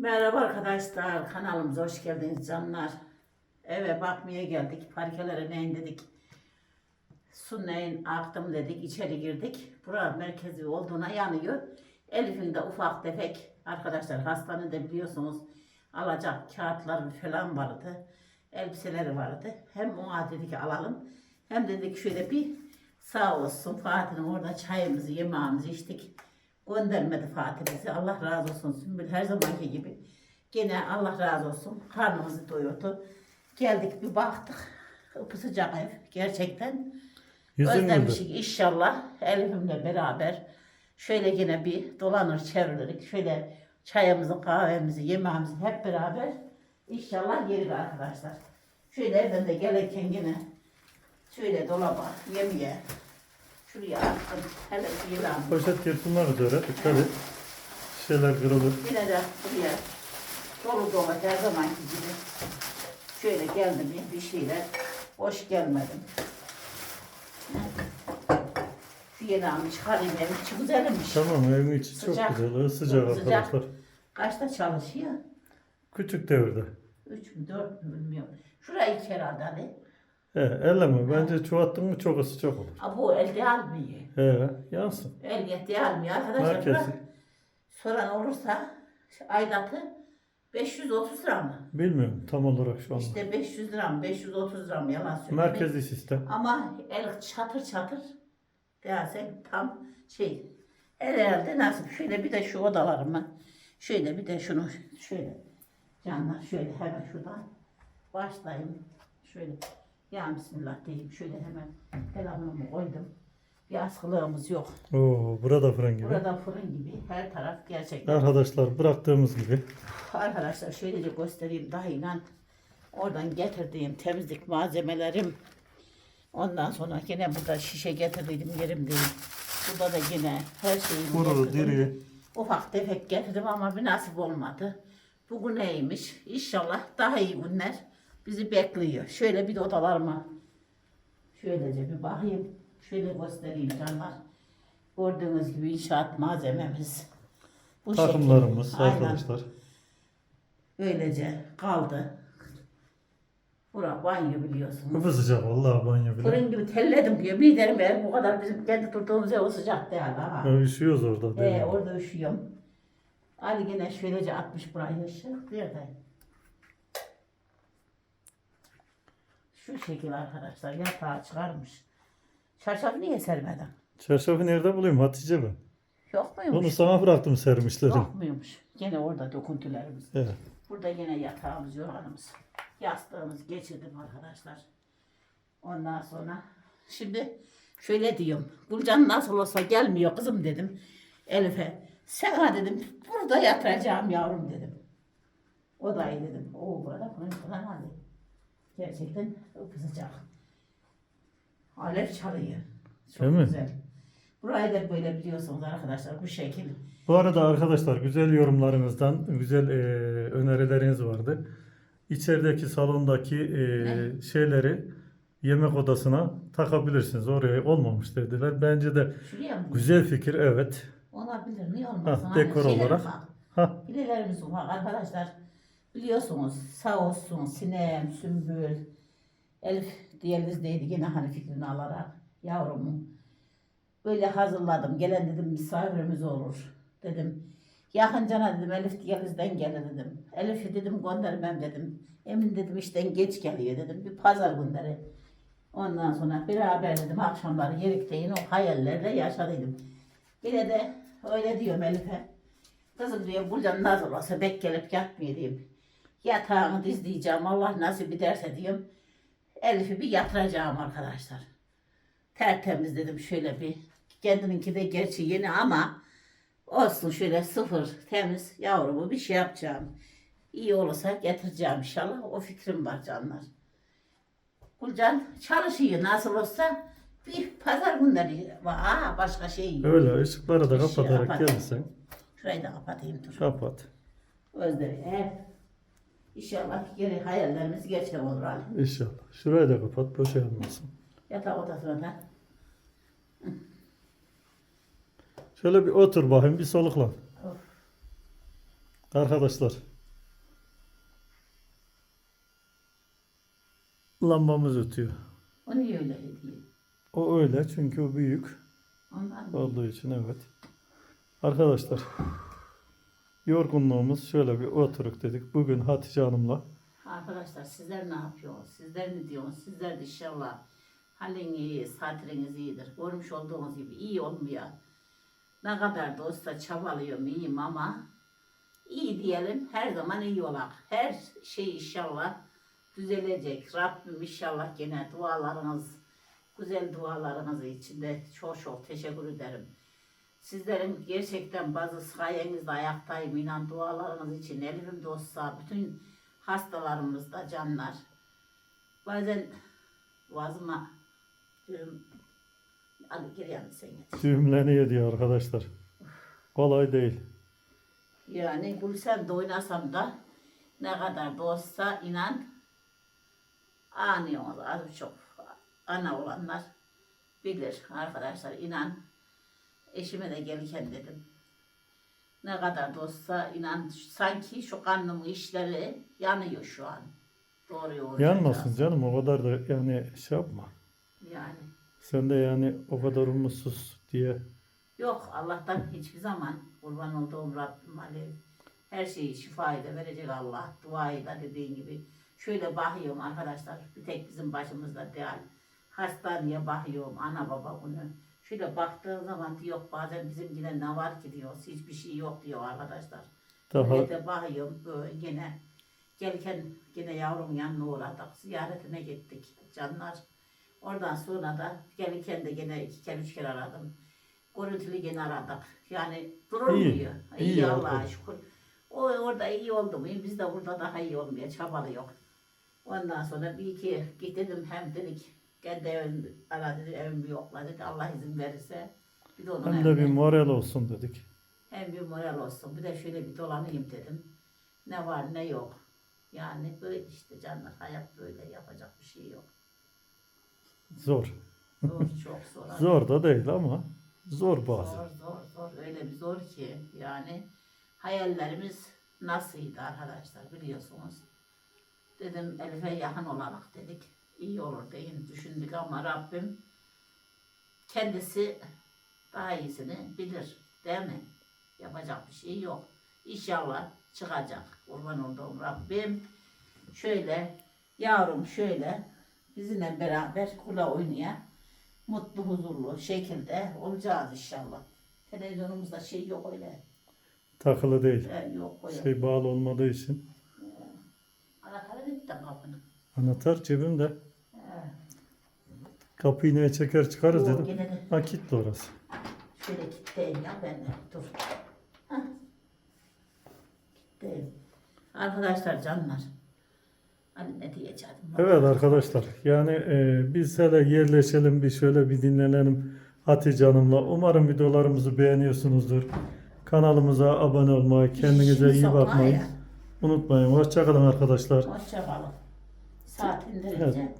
Merhaba arkadaşlar, kanalımıza hoş geldiniz canlar. Eve bakmaya geldik, parkelere neyin dedik. Su neyin aktım dedik, içeri girdik. Bura merkezi olduğuna yanıyor. Elif'in de ufak tefek arkadaşlar hastanede biliyorsunuz alacak kağıtları falan vardı. Elbiseleri vardı. Hem ona dedik alalım hem dedik şöyle bir sağ olsun Fatih'in orada çayımızı yemeğimizi içtik. Göndermedi Fatih bizi. Allah razı olsun Sümbül her zamanki gibi. Gene Allah razı olsun. Karnımızı doyurdu. Geldik bir baktık. Sıcak ev gerçekten. Özlemişik inşallah Elif'imle beraber şöyle yine bir dolanır çeviririk. Şöyle çayımızı, kahvemizi, yemeğimizi hep beraber inşallah yerik arkadaşlar. Şöyle evden de gelirken yine şöyle dolaba yemeğe şuraya attım. Hele yılan. Poşet yırtılmaz üzere. Dikkat et. Şeyler kırılır. Yine de buraya dolu dolu her zamanki gibi şöyle geldim bir- bir şeyler boş gelmedim. Şu almış halim evin içi güzelmiş. Tamam evin içi çok Sıcak. güzel. Sıcak Çok sıcak. arkadaşlar. Kaçta çalışıyor? Küçük devirde. Üç mü dört mü bilmiyorum. Şurayı herhalde hani. He, elleme. Bence çoğalttın mı çok sıcak olur. Ha, bu elde almıyor. He, yansın. El yetti almıyor arkadaşlar. Bırak. Soran olursa şu aidatı 530 lira mı? Bilmiyorum tam olarak şu anda. İşte 500 lira mı? 530 lira mı? Yalan söylüyorum. Merkezi sistem. Ama el çatır çatır dersen tam şey herhalde nasip. Şöyle bir de şu odalarımı şöyle bir de şunu şöyle canlar şöyle hemen şuradan başlayayım. Şöyle ya Bismillah diyeyim. Şöyle hemen telefonumu koydum. Bir askılığımız yok. Oo, burada fırın gibi. Burada fırın gibi her taraf gerçekten. Arkadaşlar bıraktığımız gibi. Arkadaşlar şöylece göstereyim daha inan. Oradan getirdiğim temizlik malzemelerim. Ondan sonra yine burada şişe getirdim yerim değil. Burada da yine her şeyi Kuru, getirdim. diri. Ufak tefek getirdim ama bir nasip olmadı. Bugün neymiş? İnşallah daha iyi günler bizi bekliyor. Şöyle bir de odalarıma şöylece bir bakayım. Şöyle göstereyim canlar. Gördüğünüz gibi inşaat malzememiz. Bu. Takımlarımız Aynen. arkadaşlar. Öylece kaldı. Bura banyo biliyorsunuz. Kapı sıcak vallahi banyo bile. Fırın gibi telledim diyor. Bir derim eğer bu kadar bizim kendi tuttuğumuz ev o sıcak değil ha. Ya, Üşüyoruz orada. Ee, değil mi? orada üşüyorum. Ali yine şöylece atmış burayı ışık. Nerede? Şu şekil arkadaşlar yatağı çıkarmış. Çarşafı niye sermeden? Çarşafı nerede bulayım Hatice ben? Yok muymuş? Onu sana bıraktım sermişlerim. Yok muymuş? Gene orada dokuntularımız. Evet. Burada yine yatağımız, yorganımız. Yastığımız geçirdim arkadaşlar. Ondan sonra şimdi şöyle diyorum. Gülcan nasıl olsa gelmiyor kızım dedim. Elif'e. Sana dedim burada yatıracağım yavrum dedim. O da iyi dedim. O burada fırın falan hadi. Gerçekten sıcak. Alev çalıyor. Çok Değil mi? güzel. Burayı da böyle biliyorsunuz arkadaşlar bu şekil. Bu arada arkadaşlar güzel yorumlarınızdan güzel e, önerileriniz vardı. İçerideki salondaki e, şeyleri yemek odasına takabilirsiniz. Oraya olmamış dediler. Bence de Şuraya mı? güzel fikir evet. Olabilir. Niye olmasın? Ha, Hani dekor şeyler olarak. ufak. Ha Hilelerimiz ufak arkadaşlar. Biliyorsunuz sağ olsun Sinem, Sümbül, Elif diyalizdeydi yine hani fikrini alarak yavrumu. Böyle hazırladım. Gelen dedim misafirimiz olur. Dedim yakıncana dedim Elif diyalizden gelir dedim. Elif'i dedim göndermem dedim. Emin dedim işten geç geliyor dedim. Bir pazar günleri. Ondan sonra beraber dedim akşamları yerikteyin o hayallerle yaşadıydım. Yine de öyle diyorum Elif'e. Kızım diyor buradan nasıl olsa bek gelip diyeyim. Yatağını dizleyeceğim Allah nasip ederse diyorum. Elif'i bir yatıracağım arkadaşlar. Tertemiz dedim şöyle bir. Kendininki de gerçi yeni ama olsun şöyle sıfır temiz yavrumu bir şey yapacağım. İyi olursa getireceğim inşallah. O fikrim var canlar. Gülcan çalışıyor nasıl olsa bir pazar günleri var. Aa, başka şey yok. öyle ışıkları da şey kapatarak yapalım. gelirsen Şurayı da kapatayım dur. kapat. Hep. İnşallah geri hayallerimiz gerçek olur Ali. İnşallah. Şurayı da kapat, boş olmasın. Yatak odasına da. Şöyle bir otur bakayım, bir soluklan. Of. Arkadaşlar. Lambamız ötüyor. O niye öyle ediyor? O öyle çünkü o büyük Ondan olduğu için evet. Arkadaşlar yorgunluğumuz şöyle bir oturuk dedik. Bugün Hatice Hanım'la Arkadaşlar sizler ne yapıyorsunuz? Sizler ne diyorsunuz? Sizler de inşallah halin iyi, saatiniz iyidir. Görmüş olduğunuz gibi iyi olmuyor. Ne kadar da olsa çabalıyorum iyiyim ama iyi diyelim her zaman iyi olak. Her şey inşallah düzelecek. Rabbim inşallah gene dualarınız, güzel dualarınız için de çok çok teşekkür ederim. Sizlerin gerçekten bazı sayenizde ayaktayım inan dualarınız için elimde olsa bütün hastalarımızda canlar. Bazen boğazıma diyorum hadi gir yanı sen getir. düğümleniyor diyor arkadaşlar. Kolay değil. Yani gülsem de oynasam da ne kadar da olsa inan anıyoruz az çok ana olanlar bilir arkadaşlar inan eşime de gelirken dedim ne kadar da olsa inan sanki şu karnımın işleri yanıyor şu an doğru yolu Yanmasın canım o kadar da yani şey yapma. yani Sen de yani o kadar umutsuz diye Yok Allah'tan hiçbir zaman kurban olduğum Rabbim Ali her şeyi şifayı da verecek Allah. Duayı da dediğin gibi. Şöyle bakıyorum arkadaşlar bir tek bizim başımızda değil. Hastaneye bakıyorum ana baba bunu. Şöyle baktığın zaman diyor bazen bizim yine ne var ki diyor. Hiçbir şey yok diyor arkadaşlar. daha Öyle de bakıyorum böyle gene gelirken gene yavrum yanına uğradık. Ziyaretine gittik canlar. Oradan sonra da gelirken de gene iki kere üç kere aradım. Görüntülü gene aradık. Yani durulmuyor. İyi, İyi, iyi Allah'a şükür. O orada iyi oldu mu? Biz de burada daha iyi olmaya çabalıyor. Ondan sonra bir iki git dedim hem dedik kendi evim ara dedi evim bir yokla dedi Allah izin verirse. Bir de onun hem de bir moral olsun dedik. hem bir moral olsun. Bir de şöyle bir dolanayım dedim. Ne var ne yok. Yani böyle işte canlar hayat böyle yapacak bir şey yok. Zor. Zor çok zor. Zor da değil ama zor bazen. Zor zor zor. Öyle bir zor ki yani hayallerimiz nasıldı arkadaşlar biliyorsunuz. Dedim Elif'e yakın olarak dedik. İyi olur deyin düşündük ama Rabbim kendisi daha iyisini bilir değil mi? Yapacak bir şey yok. İnşallah çıkacak. Kurban olduğum Rabbim. Şöyle yavrum şöyle bizimle beraber kula oynaya mutlu huzurlu şekilde olacağız inşallah. Televizyonumuzda şey yok öyle. Takılı değil. Ee, yok öyle. Şey bağlı olmadığı için. Anahtarı gitti kapını. Anahtar cebimde. Kapıyı neye çeker çıkarız dedim. gene de Ha kilitli orası. şöyle kilitleyeyim ya ben de. Dur. Hah. Kilitleyeyim. Arkadaşlar canlar. Hani ne diyeceğim? Evet arkadaşlar yani e, biz hele yerleşelim bir şöyle bir dinlenelim Hatice Hanım'la. Umarım videolarımızı beğeniyorsunuzdur. Kanalımıza abone olmayı, kendinize Şimdi iyi bakmayı ya. unutmayın. Hoşçakalın arkadaşlar. Hoşça kalın. Saat indirince.